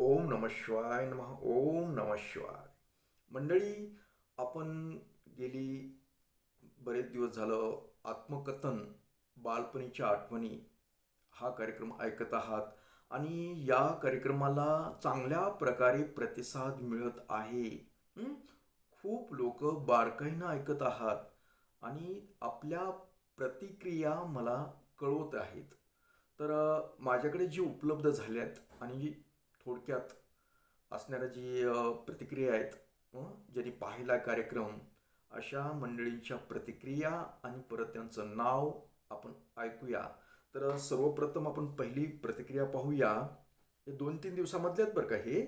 ओम नम शिवाय नमः ओम नम शिवाय. मंडळी आपण गेली बरेच दिवस झालं आत्मकथन बालपणीच्या आठवणी हा कार्यक्रम ऐकत आहात आणि या कार्यक्रमाला चांगल्या प्रकारे प्रतिसाद मिळत आहे. खूप लोक बारकाईनं ऐकत आहात आणि आपल्या प्रतिक्रिया मला कळवत आहेत. तर माझ्याकडे जी उपलब्ध झाल्यात आणि जी थोडक्यात असणाऱ्या जी प्रतिक्रिया आहेत ज्यांनी पाहिला कार्यक्रम अशा मंडळींच्या प्रतिक्रिया आणि परत त्यांचं नाव आपण ऐकूया. तर सर्वप्रथम आपण पहिली प्रतिक्रिया पाहूया. हे दोन तीन दिवसामधल्यात बरं का हे.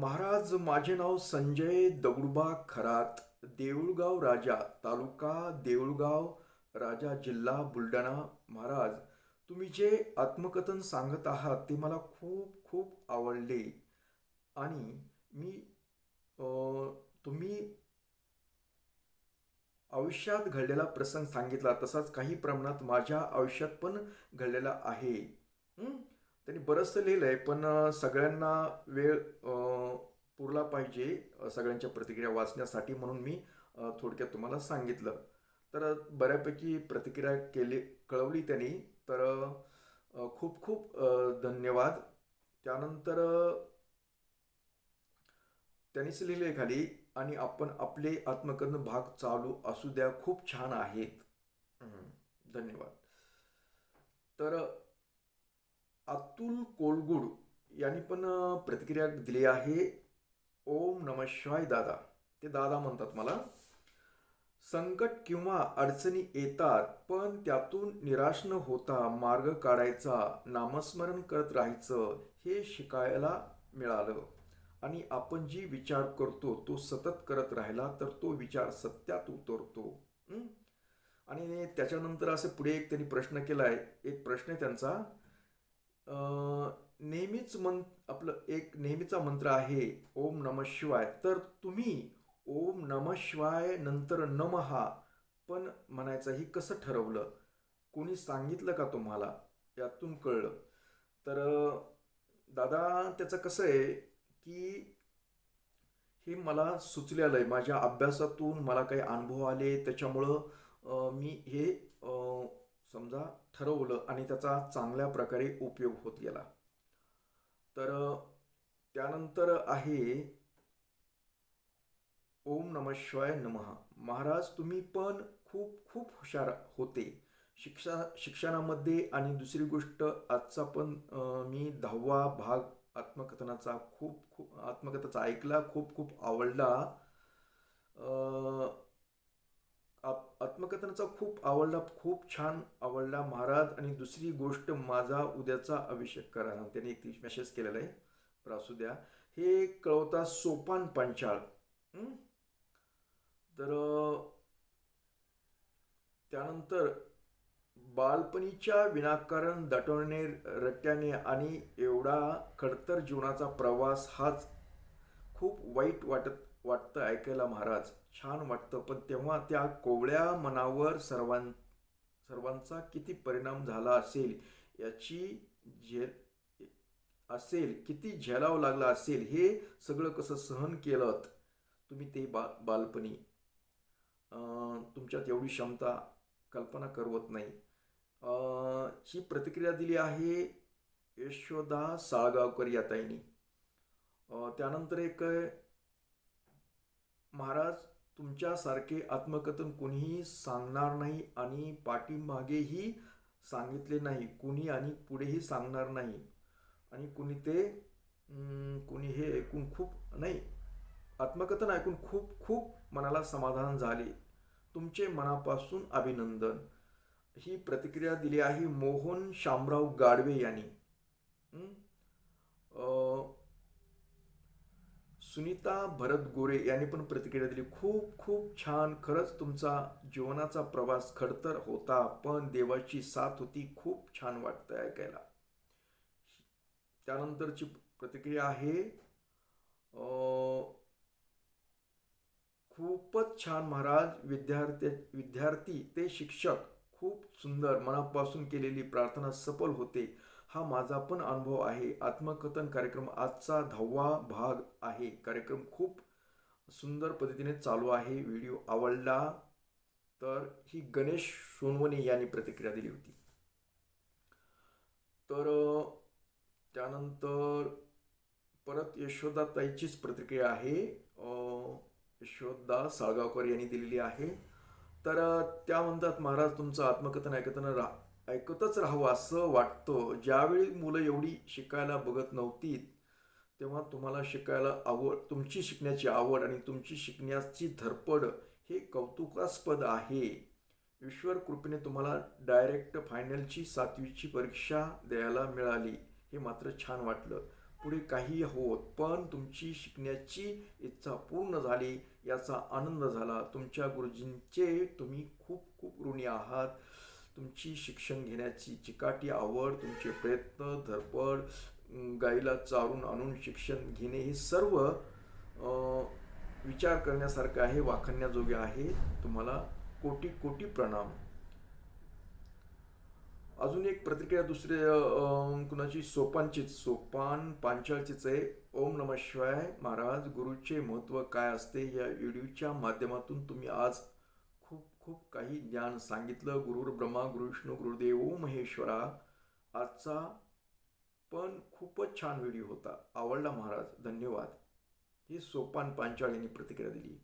महाराज माझे नाव संजय दगडूबा खरात देऊळगाव राजा तालुका देऊळगाव राजा जिल्हा बुलढाणा. महाराज तुम्ही जे आत्मकथन सांगत आहात ते मला खूप खूप आवडले. आणि मी तुम्ही आयुष्यात घडलेला प्रसंग सांगितला तसाच काही प्रमाणात माझ्या आयुष्यात पण घडलेला आहे. त्यांनी बरंचसं लिहिलं आहे पण सगळ्यांना वेळ पुरला पाहिजे सगळ्यांच्या प्रतिक्रिया वाचण्यासाठी म्हणून मी थोडक्यात तुम्हाला सांगितलं. तर बऱ्यापैकी प्रतिक्रिया केली कळवली त्यांनी. तर खूप खूप धन्यवाद. त्यानंतर त्यांनीच लिहिले खाली आणि आपण आपले आत्मकथन भाग चालू असू द्या खूप छान आहेत. धन्यवाद. तर अतुल कोलगुड यांनी पण प्रतिक्रिया दिली आहे. ओम नम शिवाय दादा. ते दादा म्हणतात मला. संकट किंवा अडचणी येतात पण त्यातून निराश न होता मार्ग काढायचा नामस्मरण करत राहायचं हे शिकायला मिळालं. आणि आपण जी विचार करतो तो सतत करत राहिला तर तो विचार सत्यात उतरतो. आणि त्याच्यानंतर असं पुढे एक त्यांनी प्रश्न केला आहे एक प्रश्न आहे त्यांचा. नेहमीच मन आपलं एक नेहमीचा मंत्र आहे ओम नम शिवाय. तर तुम्ही ओम नम शिवाय नंतर नमहा पण म्हणायचं हे कसं ठरवलं? कोणी सांगितलं का तुम्हाला? यातून कळलं. तर दादा त्याचं कसं आहे की हे मला सुचलेलं आहे माझ्या अभ्यासातून मला काही अनुभव आले. त्याच्यामुळं मी हे समजा ठरवलं आणि त्याचा चांगल्या प्रकारे उपयोग होत गेला. तर त्यानंतर आहे ओम नम शिवाय नमः. महाराज तुम्ही पण खूप खूप हुशार होते. शिक्षा शिक्षणामध्ये आणि दुसरी गोष्ट आजचा पण मी दहावा भाग आत्मकथनाचा खूप खूप आत्मकथाचा ऐकला खूप खूप आवडला. आप आत्मकथनाचा खूप आवडला खूप छान आवडला महाराज. आणि दुसरी गोष्ट माझा उद्याचा अभिषेक करा त्याने एक मेसेज केलेला आहे. तर द्या. हे कळवता सोपान पंचाळ. तर त्यानंतर बालपणीच्या विनाकारण दटवणे रट्ट्याने आणि एवढा खडतर जीवनाचा प्रवास हाच खूप वाईट वाटत वाटतं ऐकायला महाराज. छान वाटतं. पण तेव्हा त्या कोवळ्या मनावर सर्वां सर्वांचा किती परिणाम झाला असेल याची झे असेल किती झेलावं लागलं असेल हे सगळं कसं सहन केलं तुम्ही ते बा बालपणी. तुमच्यात एवढी क्षमता कल्पना करवत नाही. ही प्रतिक्रिया दिली आहे यशोदा साळगावकर या ताईंनी. त्यानंतर एक महाराज तुमच्यासारखे आत्मकथन कुणीही सांगणार नाही आणि पाठीमागेही सांगितले नाही. कुणी आणि पुढेही सांगणार नाही. आणि कुणी ते कुणी हे ऐकून खूप नाही आत्मकथन ऐकून खूप खूप मनाला समाधान झाले. तुमचे मनापासून अभिनंदन. ही प्रतिक्रिया दिली आहे मोहन शामराव गाडवे यांनी. सुनीता भरत गोरे यांनी पण प्रतिक्रिया दिली. खूप खूप छान. खरंच तुमचा जीवनाचा प्रवास खडतर होता पण देवाची साथ होती. खूप छान वाटतं ऐकायला. त्यानंतरची प्रतिक्रिया आहे खूपच छान महाराज विद्यार्थी विद्यार्थी ते शिक्षक खूप सुंदर मनापासून केलेली प्रार्थना सफल होते. हा माझा पण अनुभव आहे. आत्मकथन कार्यक्रम आजचा दहावा भाग आहे. कार्यक्रम खूप सुंदर पद्धतीने चालू आहे. व्हिडिओ आवडला तर ही गणेश सोनवणे यांनी प्रतिक्रिया दिली होती. तर त्यानंतर परत यशोदाताईचीच प्रतिक्रिया आहे. यशोदा साळगावकर यांनी दिलेली आहे. तर त्या म्हणतात महाराज तुमचं आत्मकथन ऐकताना रा ऐकतच राहावं असं वाटतं. ज्यावेळी मुलं एवढी शिकायला बघत नव्हती तेव्हा तुम्हाला शिकायला आवड तुमची शिकण्याची आवड आणि तुमची शिकण्याची धरपड हे कौतुकास्पद आहे. ईश्वर कृपेने तुम्हाला डायरेक्ट फायनलची सातवीची परीक्षा द्यायला मिळाली. हे मात्र छान वाटलं. पुढे काही होत पण तुमची शिकण्याची इच्छा पूर्ण झाली याचा आनंद झाला. तुमच्या गुरुजींचे तुम्ही खूप खूप ऋणी आहात. तुमची शिक्षण घेण्याची चिकाटी आवड तुमचे प्रयत्न धडपड गाईला चारून आणून शिक्षण घेणे हे सर्व विचार करण्यासारखं आहे वाखण्याजोगे आहे. तुम्हाला कोटी कोटी प्रणाम. अजून एक प्रतिक्रिया दुसरे कुणाची? सोपानचीच सोपान पांचाळचीच आहे. ओम नम शिवाय महाराज गुरुचे महत्त्व काय असते या व्हिडिओच्या माध्यमातून तुम्ही आज खूप खूप काही ज्ञान सांगितलं. गुरुर ब्रह्मा गुरु विष्णू गुरुदेव महेश्वरा. आजचा पण खूपच छान व्हिडिओ होता. आवडला महाराज? धन्यवाद. ही सोपान पांचाळ यांनी प्रतिक्रिया दिली.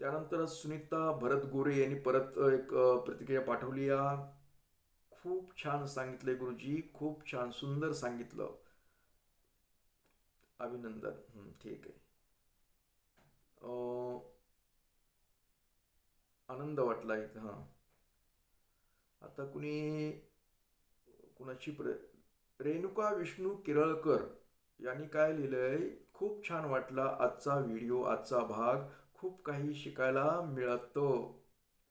त्यानंतर सुनीता भरत गोरे यांनी परत एक प्रतिक्रिया पाठवली. या खूप छान सांगितलंय गुरुजी खूप छान सुंदर सांगितलं. अभिनंदन. ठीक आहे. आनंद वाटला एक हां. आता कुणी कुणाची प्र रेणुका विष्णू किरळकर यांनी काय लिहिलंय? खूप छान वाटला आजचा व्हिडिओ आजचा भाग. खूप काही शिकायला मिळतं.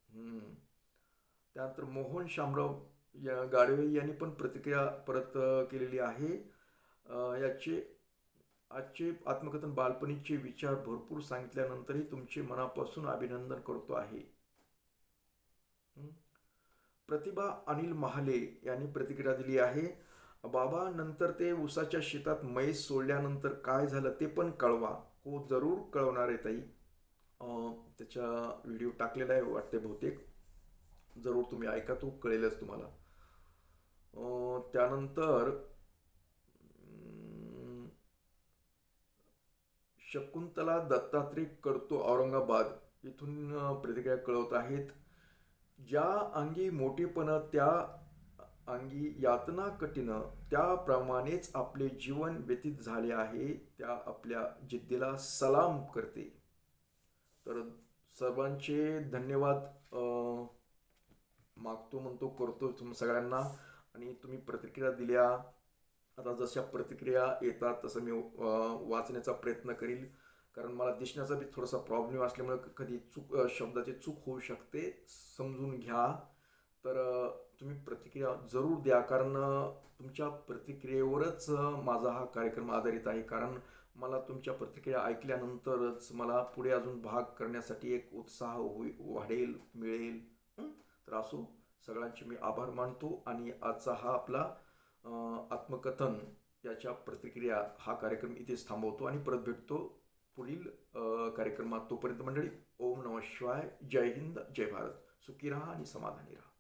हम्म. त्यानंतर मोहन शामराव या गाडवे यांनी पण प्रतिक्रिया परत केलेली आहे. याचे आजचे आत्मकथन बालपणीचे विचार भरपूर सांगितल्यानंतरही तुमचे मनापासून अभिनंदन करतो आहे. प्रतिभा अनिल महाले यांनी प्रतिक्रिया दिली आहे. बाबा नंतर ते उसाच्या शेतात मैस सोडल्यानंतर काय झालं ते पण कळवा. हो जरूर कळवणार आहे ताई. त्याच्या व्हिडिओ टाकलेला आहे वाटते बहुतेक. जरूर तुम्ही ऐका तो कळेलच तुम्हाला. त्यानंतर शकुंतला दत्तात्रय करतो औरंगाबाद. इथून प्रतिक्रिया कळवत आहेत. ज्या अंगी मोठेपणा त्या अंगी यातना कठीण त्याप्रमाणेच आपले जीवन व्यतीत झाले आहे त्या आपल्या जिद्दीला सलाम करते. तर सर्वांचे धन्यवाद. मागतो म्हणतो करतो तुम सगळ्यांना. आणि तुम्ही प्रतिक्रिया दिल्या. आता जशा प्रतिक्रिया येतात तसं मी वाचण्याचा प्रयत्न करील. कारण मला दिसण्याचा बी थोडासा प्रॉब्लेम असल्यामुळे कधी चूक शब्दाची चूक होऊ शकते समजून घ्या. तर तुम्ही प्रतिक्रिया जरूर द्या. कारण तुमच्या प्रतिक्रियेवरच माझा हा कार्यक्रम आधारित आहे. कारण मला तुमच्या प्रतिक्रिया ऐकल्यानंतरच मला पुढे अजून भाग करण्यासाठी एक उत्साह होई वाढेल मिळेल. तर असो. सगळ्यांचे मी आभार मानतो आणि आजचा हा आपला आत्मकथन याच्या प्रतिक्रिया हा कार्यक्रम इथेच थांबवतो आणि परत भेटतो पुढील कार्यक्रमात. तोपर्यंत मंडळी ओम नमः शिवाय. जय हिंद जय भारत. सुखी राहा आणि समाधानी राहा.